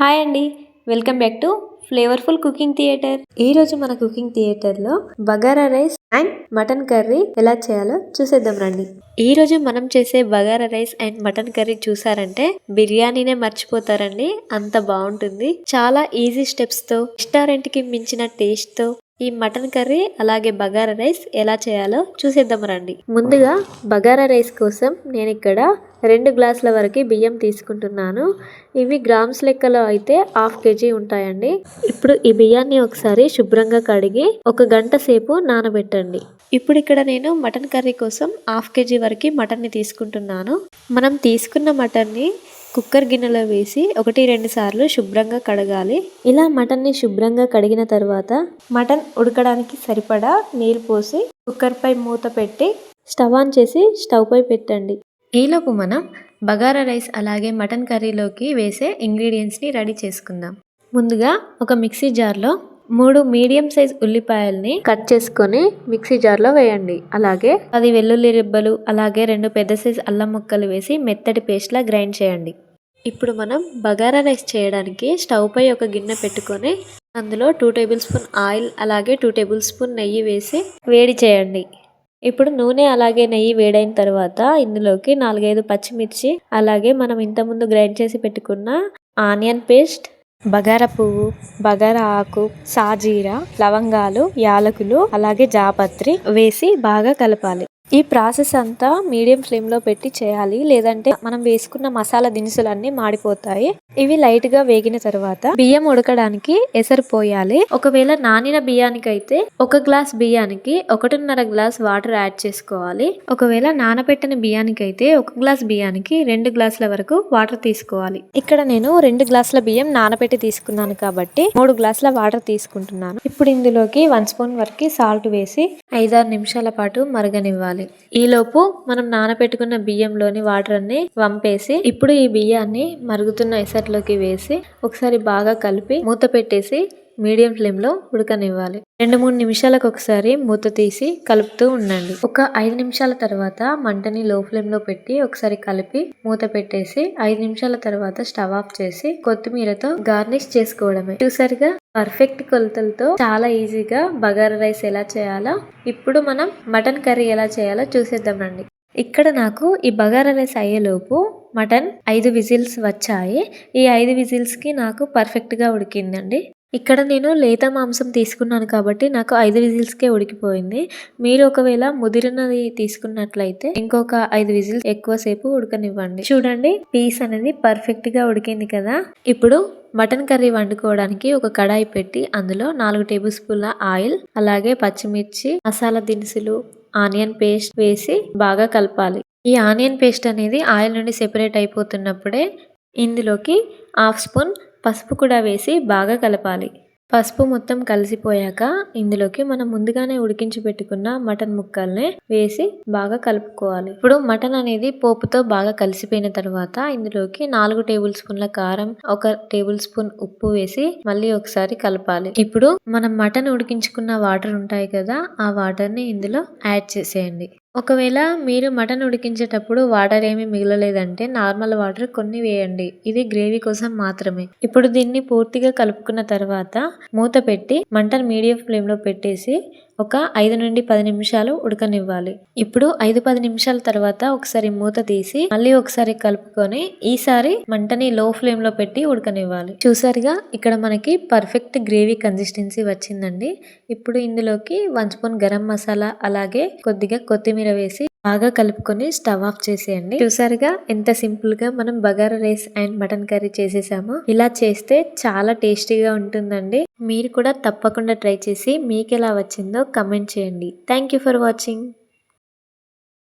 Hi అండి. Welcome back to flavourful cooking theatre. ఈ రోజు మన కుకింగ్ థియేటర్లో bagara rice and mutton curry ఎలా చేయాలో చూసేద్దాం రండి. ఈ రోజు మనం చేసే bagara rice and mutton curry చూసారంటే బిర్యానీనే మర్చిపోతారండి. అంత బాగుంటుంది. చాలా ఈజీ స్టెప్స్తో రెస్టారెంట్కి మించిన టేస్ట్తో ఈ మటన్ కర్రీ అలాగే బగారా రైస్ ఎలా చేయాలో చూసేద్దాం రండి. ముందుగా బగారా రైస్ కోసం నేను ఇక్కడ రెండు గ్లాసుల వరకు బియ్యం తీసుకుంటున్నాను. ఇవి గ్రామ్స్ లెక్కలో అయితే హాఫ్ కేజీ ఉంటాయండి. ఇప్పుడు ఈ బియ్యాన్ని ఒకసారి శుభ్రంగా కడిగి ఒక గంట సేపు నానబెట్టండి. ఇప్పుడు ఇక్కడ నేను మటన్ కర్రీ కోసం హాఫ్ కేజీ వరకు మటన్ని తీసుకుంటున్నాను. మనం తీసుకున్న మటన్ని కుక్కర్ గిన్నెలో వేసి ఒకటి రెండు సార్లు శుభ్రంగా కడగాలి. ఇలా మటన్ని శుభ్రంగా కడిగిన తర్వాత మటన్ ఉడకడానికి సరిపడా నీరు పోసి కుక్కర్పై మూత పెట్టి స్టవ్ ఆన్ చేసి స్టవ్పై పెట్టండి. ఈలోపు మనం బగారా రైస్ అలాగే మటన్ కర్రీలోకి వేసే ఇంగ్రీడియంట్స్ని రెడీ చేసుకుందాం. ముందుగా ఒక మిక్సీ జార్లో మూడు మీడియం సైజ్ ఉల్లిపాయల్ని కట్ చేసుకొని మిక్సీ జార్లో వేయండి. అలాగే పది వెల్లుల్లి రిబ్బలు అలాగే రెండు పెద్ద సైజ్ అల్లం ముక్కలు వేసి మెత్తటి పేస్ట్లా గ్రైండ్ చేయండి. ఇప్పుడు మనం బగారా రైస్ చేయడానికి స్టవ్ పై ఒక గిన్నె పెట్టుకొని అందులో టూ టేబుల్ స్పూన్ ఆయిల్ అలాగే టూ టేబుల్ స్పూన్ నెయ్యి వేసి వేడి చేయండి. ఇప్పుడు నూనె అలాగే నెయ్యి వేడైన తర్వాత ఇందులోకి నాలుగైదు పచ్చిమిర్చి అలాగే మనం ఇంతకుముందు గ్రైండ్ చేసి పెట్టుకున్న ఆనియన్ పేస్ట్ బగారా పువ్వు బగారా ఆకు సాజీర లవంగాలు యాలకులు అలాగే జాపత్రి వేసి బాగా కలపాలి. ఈ ప్రాసెస్ అంతా మీడియం ఫ్లేమ్లో పెట్టి చేయాలి. లేదంటే మనం వేసుకున్న మసాలా దినుసులన్నీ మాడిపోతాయి. ఇవి లైట్గా వేగిన తర్వాత బియ్యం ఉడకడానికి ఎసరు పోయాలి. ఒకవేళ నానిన బియ్యానికి అయితే ఒక గ్లాస్ బియ్యానికి ఒకటిన్నర గ్లాస్ వాటర్ యాడ్ చేసుకోవాలి. ఒకవేళ నానబెట్టిన బియ్యానికి అయితే ఒక గ్లాస్ బియ్యానికి రెండు గ్లాసుల వరకు వాటర్ తీసుకోవాలి. ఇక్కడ నేను రెండు గ్లాసుల బియ్యం నానబెట్టి తీసుకున్నాను కాబట్టి మూడు గ్లాసుల వాటర్ తీసుకుంటున్నాను. ఇప్పుడు ఇందులోకి వన్ స్పూన్ వరకు సాల్ట్ వేసి ఐదారు నిమిషాల పాటు మరగనివ్వాలి. ఈలోపు మనం నానబెట్టుకున్న బియ్యంలోని వాటర్ అన్ని వంపేసి ఇప్పుడు ఈ బియ్యాన్ని మరుగుతున్న ఎసట్లోకి వేసి ఒకసారి బాగా కలిపి మూత పెట్టేసి మీడియం ఫ్లేమ్లో ఉడకనివ్వాలి. రెండు మూడు నిమిషాలకు ఒకసారి మూత తీసి కలుపుతూ ఉండండి. ఒక ఐదు నిమిషాల తర్వాత మంటని లో ఫ్లేమ్లో పెట్టి ఒకసారి కలిపి మూత పెట్టేసి ఐదు నిమిషాల తర్వాత స్టవ్ ఆఫ్ చేసి కొత్తిమీరతో గార్నిష్ చేసుకోవడమే. చూసారుగా? పర్ఫెక్ట్ కొలతలతో చాలా ఈజీగా బగారా రైస్ ఎలా చేయాలో ఇప్పుడు మనం మటన్ కర్రీ ఎలా చేయాలో చూసేద్దాం రండి. ఇక్కడ నాకు ఈ బగారా రైస్ అయ్యేలోపు మటన్ ఐదు విజిల్స్ వచ్చాయి. ఈ ఐదు విజిల్స్కి నాకు పర్ఫెక్ట్గా ఉడికిందండి. ఇక్కడ నేను లేత మాంసం తీసుకున్నాను కాబట్టి నాకు ఐదు విజిల్స్కే ఉడికిపోయింది. మీరు ఒకవేళ ముదిరినది తీసుకున్నట్లయితే ఇంకొక ఐదు విజిల్స్ ఎక్కువసేపు ఉడకనివ్వండి. చూడండి పీస్ అనేది పర్ఫెక్ట్గా ఉడికింది కదా. ఇప్పుడు మటన్ కర్రీ వండుకోవడానికి ఒక కడాయి పెట్టి అందులో నాలుగు టేబుల్ స్పూన్ల ఆయిల్ అలాగే పచ్చిమిర్చి మసాలా దినుసులు ఆనియన్ పేస్ట్ వేసి బాగా కలపాలి. ఈ ఆనియన్ పేస్ట్ అనేది ఆయిల్ నుండి సెపరేట్ అయిపోతున్నప్పుడే ఇందులోకి హాఫ్ స్పూన్ పసుపు కూడా వేసి బాగా కలపాలి. పసుపు మొత్తం కలిసిపోయాక ఇందులోకి మనం ముందుగానే ఉడికించి పెట్టుకున్న మటన్ ముక్కల్ని వేసి బాగా కలుపుకోవాలి. ఇప్పుడు మటన్ అనేది పోపుతో బాగా కలిసిపోయిన తర్వాత ఇందులోకి నాలుగు టేబుల్ స్పూన్ల కారం ఒక టేబుల్ స్పూన్ ఉప్పు వేసి మళ్ళీ ఒకసారి కలపాలి. ఇప్పుడు మనం మటన్ ఉడికించుకున్న వాటర్ ఉంటాయి కదా ఆ వాటర్ని ఇందులో యాడ్ చేసేయండి. ఒకవేళ మీరు మటన్ ఉడికించేటప్పుడు వాటర్ ఏమి మిగలలేదంటే నార్మల్ వాటర్ కొన్ని వేయండి. ఇది గ్రేవీ కోసం మాత్రమే. ఇప్పుడు దీన్ని పూర్తిగా కలుపుకున్న తర్వాత మూత పెట్టి మంటను మీడియం ఫ్లేమ్లో పెట్టేసి ఒక ఐదు నుండి పది నిమిషాలు ఉడకనివ్వాలి. ఇప్పుడు ఐదు పది నిమిషాల తర్వాత ఒకసారి మూత తీసి మళ్ళీ ఒకసారి కలుపుకొని ఈసారి మంటని లో ఫ్లేమ్లో పెట్టి ఉడకనివ్వాలి. చూసారుగా ఇక్కడ మనకి పర్ఫెక్ట్ గ్రేవీ కన్సిస్టెన్సీ వచ్చిందండి. ఇప్పుడు ఇందులోకి వన్ స్పూన్ గరం మసాలా అలాగే కొద్దిగా కొత్తిమీర వేసి బాగా కలుపుకొని స్టవ్ ఆఫ్ చేసేయండి. చూసారుగా ఎంత సింపుల్గా మనం bagara rice and mutton curry చేసేసాము. ఇలా చేస్తే చాలా టేస్టీగా ఉంటుందండి. మీరు కూడా తప్పకుండా ట్రై చేసి మీకు ఎలా వచ్చిందో కమెంట్ చేయండి. Thank you for watching.